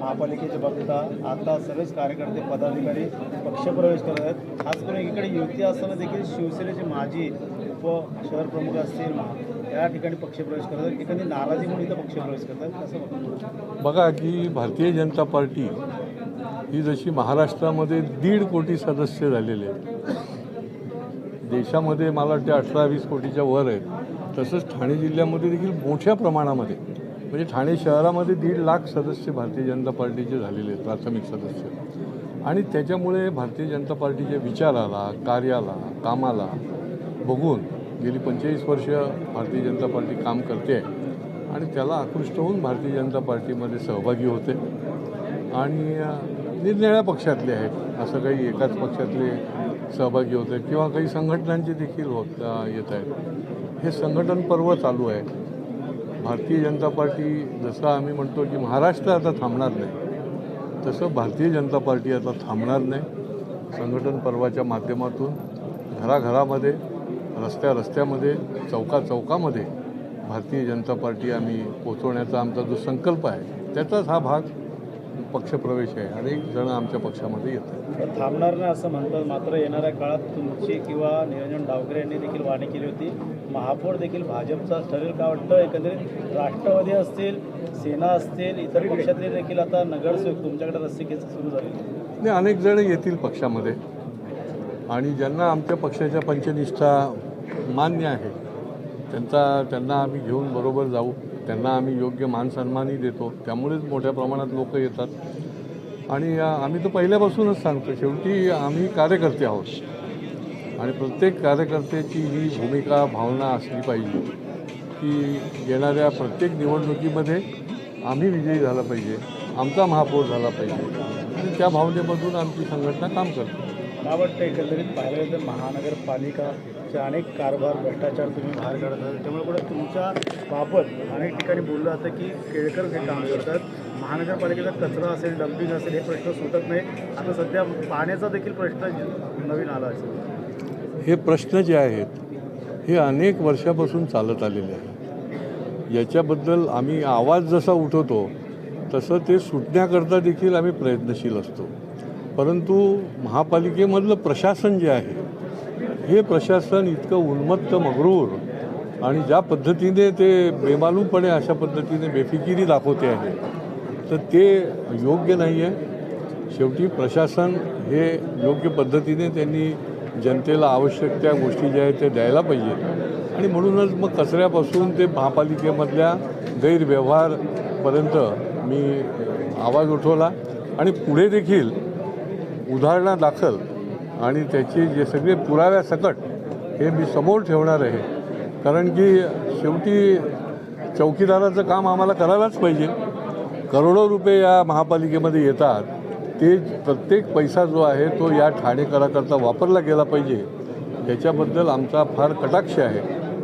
महापालिकेचे बघता आता सर्वच कार्यकर्ते पदाधिकारी पक्षप्रवेश करत आहेत. खास करून एकीकडे युती असताना देखील शिवसेनेचे माजी उप शहर प्रमुख असतील या ठिकाणी पक्षप्रवेश करत आहेत. एखादी नाराजी म्हणून इथं पक्षप्रवेश करतात असं बघा की भारतीय जनता पार्टी ही जशी महाराष्ट्रामध्ये दीड कोटी सदस्य झालेले आहेत. देशामध्ये मला वाटते अठरा वीस कोटीच्या वर आहेत. तसंच ठाणे जिल्ह्यामध्ये देखील मोठ्या प्रमाणामध्ये. म्हणजे ठाणे शहरामध्ये दीड लाख सदस्य भारतीय जनता पार्टीचे झालेले आहेत प्राथमिक सदस्य. आणि त्याच्यामुळे भारतीय जनता पार्टीच्या विचाराला कार्याला कामाला बघून गेली पंचेचाळीस वर्ष भारतीय जनता पार्टी काम करते आहे आणि त्याला आकृष्ट होऊन भारतीय जनता पार्टीमध्ये सहभागी होते. आणि निरनिळ्या पक्षातले आहेत असं काही एकाच पक्षातले सहभागी होते किंवा काही संघटनांचे देखील होत येत आहेत. हे संघटन पर्व चालू आहे. भारतीय जनता पार्टी जसं आम्ही म्हणतो की महाराष्ट्र आता थांबणार नाही तसं भारतीय जनता पार्टी आता थांबणार नाही. संघटन पर्वाच्या माध्यमातून घराघरामध्ये रस्त्या रस्त्यामध्ये चौका चौकामध्ये भारतीय जनता पार्टी आम्ही पोचवण्याचा आमचा जो संकल्प आहे त्याचाच हा भाग पक्षप्रवेश आहे. अनेक जण आमच्या पक्षामध्ये येतात. थांबणार नाही असं म्हणतात. मात्र येणाऱ्या काळात तुमची किंवा निरंजन डावकरे यांनी देखील वाणी केली होती. महापौर देखील भाजपचा ठरेल का वाटतं? एकंदरीत राष्ट्रवादी असतील सेना असतील इतर पक्षातले देखील आता नगरसेवक तुमच्याकडे रस्सीखेच सुरू झाली. नाही अनेक जण येतील पक्षामध्ये. आणि ज्यांना आमच्या पक्षाच्या पंचनिष्ठा मान्य आहे त्यांचा त्यांना आम्ही घेऊन बरोबर जाऊ त्यांना आम्ही योग्य मानसन्मानही देतो. त्यामुळेच मोठ्या प्रमाणात लोक येतात. आणि आम्ही तर पहिल्यापासूनच सांगतो शेवटी आम्ही कार्यकर्ते आहोत. आणि प्रत्येक कार्यकर्त्याची ही भूमिका भावना असली पाहिजे की येणाऱ्या प्रत्येक निवडणुकीमध्ये आम्ही विजयी झाला पाहिजे आमचा महापौर झाला पाहिजे. आणि त्या भावनेमधून आमची संघटना काम करते. मला वाटतं एकंदरीत पाहिलं तर महानगरपालिका महानगरपालिकाचे अनेक कारभार भ्रष्टाचार तुम्ही बाहेर काढत आहात. त्यामुळे कुठे तुमच्या बाबत अनेक ठिकाणी बोललं जातं की केळकर हे काम करतात. महानगरपालिकेचा कचरा असेल डम्पिंग असेल हे प्रश्न सुटत नाही. आता सध्या पाण्याचा देखील प्रश्न नवीन आला असेल. हे प्रश्न जे आहेत हे अनेक वर्षापासून चालत आलेले आहे याच्याबद्दल आम्ही आवाज जसा उठवतो तसं ते सुटण्याकरता देखील आम्ही प्रयत्नशील असतो. परंतु महापालिकेमधलं प्रशासन जे आहे हे प्रशासन इतकं उन्मत्त मगरूर आणि ज्या पद्धतीने ते बेमालूमपणे अशा पद्धतीने बेफिकिरी दाखवते आहे तर ते योग्य नाही आहे शेवटी प्रशासन हे योग्य पद्धतीने त्यांनी जनतेला आवश्यक त्या गोष्टी ज्या आहेत त्या द्यायला पाहिजे. आणि म्हणूनच मग कचऱ्यापासून ते महापालिकेमधल्या गैरव्यवहारपर्यंत मी आवाज उठवला. आणि पुढे देखील उदाहरणादाखल आणि त्याचे जे सगळे पुराव्यासकट हे मी समोर ठेवणार आहे. कारण की शेवटी चौकीदाराचं काम आम्हाला करायलाच पाहिजे. करोडो रुपये या महापालिकेमध्ये येतात. ते प्रत्येक पैसा जो आहे तो या ठाणेकराकरता वापरला गेला पाहिजे. याच्याबद्दल आमचा फार कटाक्ष आहे.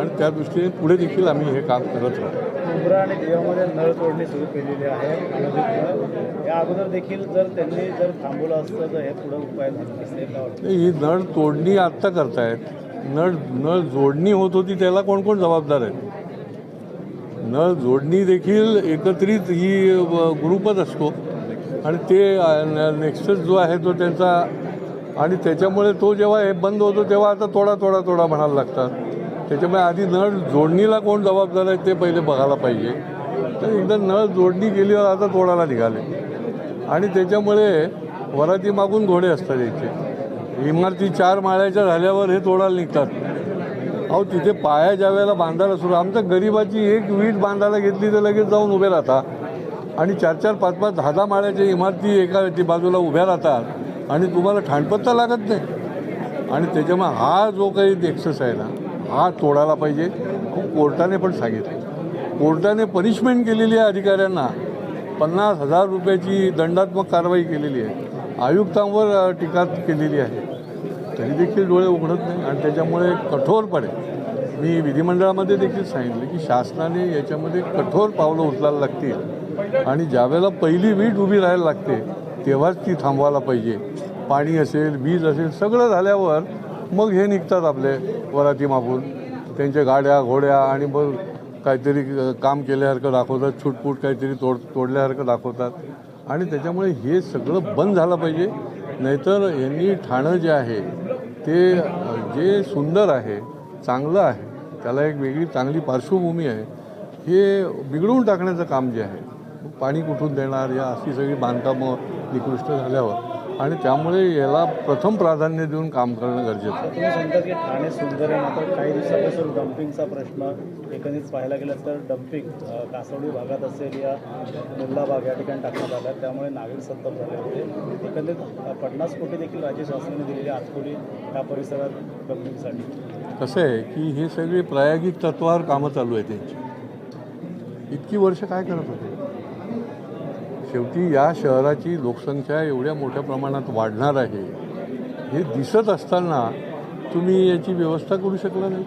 आणि त्या दृष्टीने पुढे देखील आम्ही हे काम करत राहतो उमरा आणि देवामध्ये नळ तोडणी सुरू केलेली आहे. या अगोदर देखील जर त्यांनी जर थांबवलं असतं तर हे पुढे उपाय झाले ही नळ तोडणी आत्ता करतायत. नळ नळ जोडणी होत होती त्याला कोण कोण जबाबदार आहेत? नळ जोडणी देखील एकत्रित ही ग्रुपच असतो. आणि ते नेक्स्टच जो आहे तो त्यांचा आणि त्याच्यामुळे तो जेव्हा हे बंद होतो तेव्हा आता थोडा थोडा थोडा म्हणायला लागतात. त्याच्यामुळे आधी नळ जोडणीला कोण जबाबदार आहे ते पहिले बघायला पाहिजे. तर एकदा नळ जोडणी केल्यावर आता तोडायला निघाले. आणि त्याच्यामुळे वराती मागून घोडे असतात याचे इमारती चार माळ्याच्या झाल्यावर हे तोडायला निघतात. अहो तिथे पाया ज्या वेळेला बांधायला सुरू आमच्या गरिबाची एक वीट बांधायला घेतली तर लगेच जाऊन उभे राहतात. आणि चार चार पाच पाच दहा दहा माळ्याच्या इमारती एका ती बाजूला उभ्या राहतात. आणि तुम्हाला ठाणपत्ता लागत नाही. आणि त्याच्यामुळे हा जो काही एक्सेस आहे ना हा तोडायला पाहिजे. कोर्टाने पण सांगितलं. कोर्टाने पनिशमेंट केलेली आहे अधिकाऱ्यांना. पन्नास हजार रुपयाची दंडात्मक कारवाई केलेली आहे. आयुक्तांवर टीका केलेली आहे. तरी देखील डोळे उघडत नाही आणि त्याच्यामुळे कठोरपणे मी विधिमंडळामध्ये देखील सांगितले की शासनाने याच्यामध्ये कठोर पावलं उचलायला लागतील. आणि ज्यावेळेला पहिली वीट उभी राहायला लागते तेव्हाच ती थांबवायला पाहिजे. पाणी असेल वीज असेल सगळं झाल्यावर मग हे निघतात आपले वराती मागून. त्यांच्या गाड्या घोड्या आणि मग काहीतरी काम केल्यासारखं दाखवतात. छुटपूट काहीतरी तोड तोडल्यासारखं दाखवतात. आणि त्याच्यामुळे हे सगळं बंद झालं पाहिजे. नाहीतर यांनी ठाणं जे आहे ते जे सुंदर आहे चांगलं आहे त्याला एक वेगळी चांगली पार्श्वभूमी आहे. हे बिघडवून टाकण्याचं काम जे आहे पाणी कुठून देणार या अशी सगळी बांधकामं निकृष्ट झाल्यावर. आणि त्यामुळे याला प्रथम प्राधान्य देऊन काम करणं गरजेचं आहे. तुम्ही सांगता की ठाणे सुंदर आहे मात्र काही दिवसापासून डम्पिंगचा प्रश्न एकंदरीत पाहायला गेलं तर डम्पिंग कासवडी भागात असेल या मुल्ला भाग या ठिकाणी टाकण्यात आला त्यामुळे नागरिक संतप्त झाले होते. एकंदरीत पन्नास कोटी देखील राज्य शासनाने दिलेली आतकोडी या परिसरात डम्पिंगसाठी कसं आहे की हे सगळे प्रायोगिक तत्वावर कामं चालू आहे त्यांची इतकी वर्ष काय करत होते? शेवटी या शहराची लोकसंख्या एवढ्या मोठ्या प्रमाणात वाढणार आहे हे दिसत असताना तुम्ही याची व्यवस्था करू शकला नाही.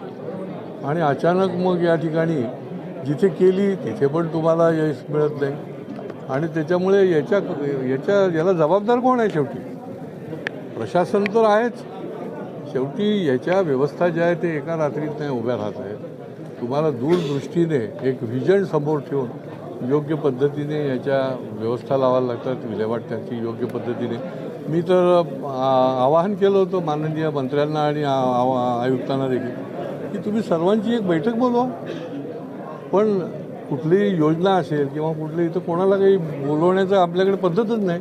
आणि अचानक मग या ठिकाणी जिथे केली तिथे पण तुम्हाला यश मिळत नाही. आणि त्याच्यामुळे याच्या याच्या याला जबाबदार कोण आहे शेवटी? प्रशासन तर आहेच. शेवटी याच्या व्यवस्था ज्या आहेत ते एका रात्रीत नाही उभ्या राहत आहेत. तुम्हाला दूरदृष्टीने एक व्हिजन समोर ठेवून योग्य पद्धतीने याच्या व्यवस्था लावायला लागतात विल्हेवाट त्याची योग्य पद्धतीने. मी तर आ, आवाहन केलं होतं माननीय मंत्र्यांना आणि आ- आयुक्तांना देखील की तुम्ही सर्वांची एक बैठक बोलवा. पण कुठलीही योजना असेल किंवा कुठली इथं कोणाला काही बोलवण्याचं आपल्याकडे पद्धतच नाही.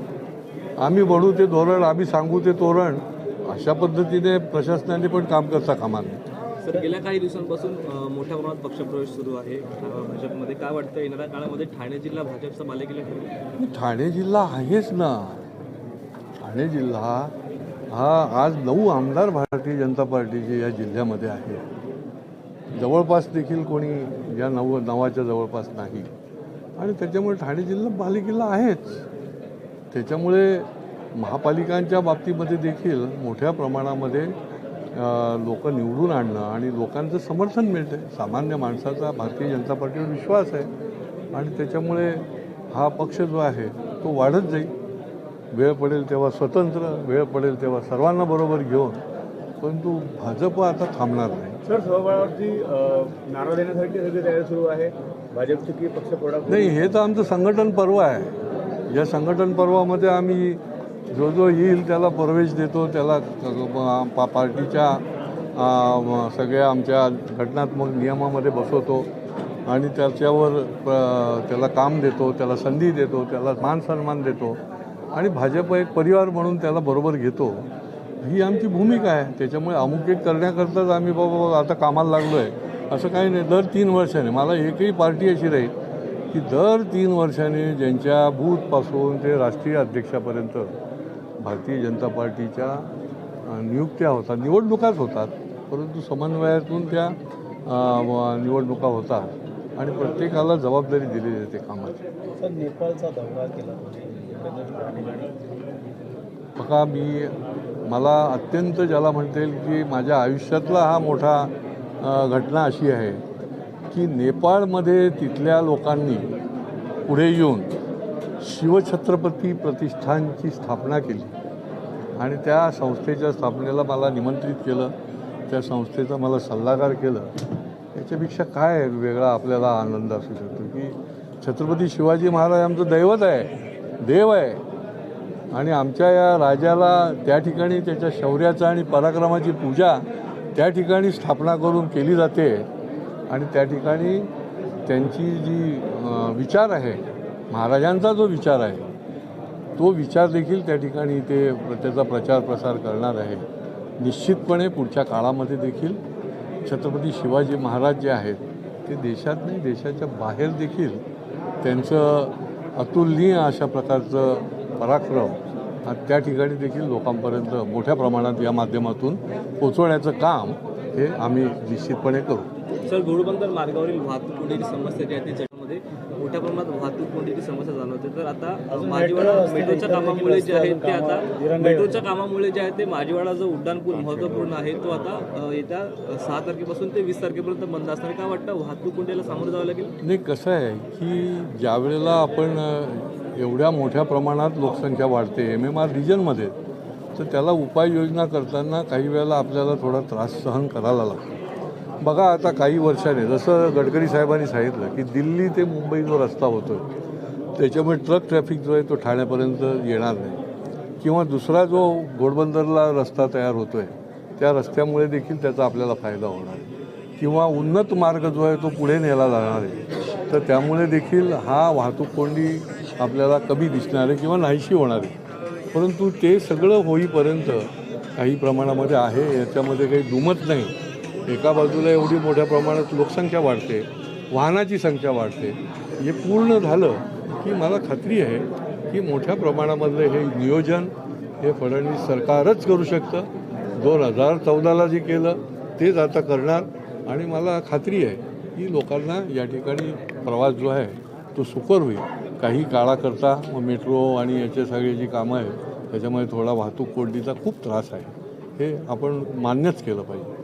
आम्ही बनू ते धोरण आम्ही सांगू ते तोरण अशा पद्धतीने प्रशासनाने पण काम करता कामा नये. सर गेल्या काही दिवसांपासून मोठ्या प्रमाणात पक्षप्रवेश सुरू आहे. भाजपमध्ये. काय वाटतं येणाऱ्या काळामध्ये ठाणे जिल्हा भाजपचा मालिकेला ठरेल? ठाणे जिल्हा आहेच ना. ठाणे जिल्हा हा आज नऊ आमदार भारतीय जनता पार्टीचे या जिल्ह्यामध्ये आहे. जवळपास देखील कोणी या नव नावाच्या जवळपास नाही. आणि त्याच्यामुळे ठाणे जिल्हा पालिकेला आहेच. त्याच्यामुळे महापालिकांच्या बाबतीमध्ये देखील मोठ्या प्रमाणामध्ये लोक निवडून आणणं आणि लोकांचं समर्थन मिळतं सामान्य माणसाचा भारतीय जनता पार्टीवर विश्वास आहे आणि त्याच्यामुळे हा पक्ष जो आहे तो वाढत जाईल. वेळ पडेल तेव्हा स्वतंत्र वेळ पडेल तेव्हा सर्वांना बरोबर घेऊन. परंतु भाजप आता थांबणार नाही. सर सहभागावरती नारळ देण्यासाठी सगळी तयारी सुरू आहे. भाजपची की पक्ष नाही हे तर आमचं संघटन पर्व आहे. या संघटन पर्वामध्ये आम्ही जो जो येईल त्याला प्रवेश देतो त्याला पा पार्टीच्या सगळ्या आमच्या घटनात्मक नियमामध्ये बसवतो आणि त्याच्यावर प- त्याला काम देतो त्याला संधी देतो त्याला मान सन्मान देतो आणि भाजप एक परिवार म्हणून त्याला बरोबर घेतो. ही आमची भूमिका आहे. त्याच्यामुळे अमुक एक करण्याकरताच आम्ही बाबा आता कामाला लागलो आहे असं काही नाही. दर तीन वर्षाने. मला एकही पार्टी अशी राहील की दर तीन वर्षाने ज्यांच्या बूथपासून ते राष्ट्रीय अध्यक्षापर्यंत भारतीय जनता पार्टीच्या नियुक्त्या होतात निवडणुकाच होतात परंतु समन्वयातून त्या निवडणुका होतात आणि प्रत्येकाला जबाबदारी दिली जाते कामाची. नेपाळचा दौरा केला ठिकाणी बघा मी मला अत्यंत ज्याला म्हणता येईल की माझ्या आयुष्यातला हा मोठा घटना अशी आहे की नेपाळमध्ये तिथल्या लोकांनी पुढे येऊन शिवछत्रपती प्रतिष्ठानची स्थापना केली. आणि त्या संस्थेच्या स्थापनेला मला निमंत्रित केलं. त्या संस्थेचा मला सल्लागार केलं. याच्यापेक्षा काय वेगळा आपल्याला आनंद असू शकतो की छत्रपती शिवाजी महाराज आमचं दैवत आहे देव आहे. आणि आमच्या या राजाला त्या ठिकाणी त्याच्या शौर्याचा आणि पराक्रमाची पूजा त्या ठिकाणी स्थापना करून केली जाते. आणि त्या ठिकाणी त्यांची जी विचार आहे महाराजांचा जो विचार आहे तो विचार देखील त्या ठिकाणी ते त्याचा प्रचार प्रसार करणार आहे. निश्चितपणे पुढच्या काळामध्ये देखील छत्रपती शिवाजी महाराज जे आहेत ते देशात नाही देशाच्या बाहेर देखील त्यांचं अतुलनीय अशा प्रकारचं पराक्रम हा त्या ठिकाणी देखील लोकांपर्यंत मोठ्या प्रमाणात या माध्यमातून पोचवण्याचं काम हे आम्ही निश्चितपणे करू. सर घोडबंदर मार्गावरील वाहतूक समस्या जी आहे त्याच्यामध्ये मोठ्या प्रमाणात समस्या जाणवते. तर आता रस्ते, मेट्रोच्या कामामुळे जे आहे ते आता मेट्रोच्या कामामुळे जे आहे ते माजीवाडा जो उड्डाणपूल महत्त्वपूर्ण आहे तो आता येत्या सहा तारखेपासून ते वीस तारखेपर्यंत बंद असणार काय वाटतं? वाहतूक कोंडीला सामोरं जावं लागेल? नाही कसं आहे की ज्या वेळेला आपण एवढ्या मोठ्या प्रमाणात लोकसंख्या वाढते एम एम आर रिजनमध्ये तर त्याला उपाययोजना करताना काही वेळेला आपल्याला थोडा त्रास सहन करायला लागतो. बघा आता काही वर्षाने जसं गडकरी साहेबांनी सांगितलं की दिल्ली ते मुंबई जो रस्ता होतो त्याच्यामुळे ट्रक ट्रॅफिक जो आहे तो ठाण्यापर्यंत येणार नाही. किंवा दुसरा जो घोडबंदरला रस्ता तयार होतो आहे त्या रस्त्यामुळे देखील त्याचा आपल्याला फायदा होणार आहे. किंवा उन्नत मार्ग जो आहे तो पुढे नेला जाणार आहे. तर त्यामुळे देखील हा वाहतूक कोंडी आपल्याला कमी दिसणार आहे किंवा नाहीशी होणार आहे. परंतु ते सगळं होईपर्यंत काही प्रमाणामध्ये आहे याच्यामध्ये काही दुमत नाही. एका बाजूला एवढी मोठ्या प्रमाणात लोकसंख्या वाढते वाहनाची संख्या वाढते. हे पूर्ण झालं की मला खात्री आहे की मोठ्या प्रमाणामधलं हे नियोजन हे फडणवीस सरकारच करू शकतं. दोन हजार चौदाला जे केलं तेच आता करणार. आणि मला खात्री आहे की लोकांना या ठिकाणी प्रवास जो आहे तो सुकर होईल. काही काळाकरता मग मेट्रो आणि याचे सगळे जी कामं आहेत त्याच्यामुळे थोडा वाहतूक कोंडीचा खूप त्रास आहे. हे आपण मान्यच केलं पाहिजे.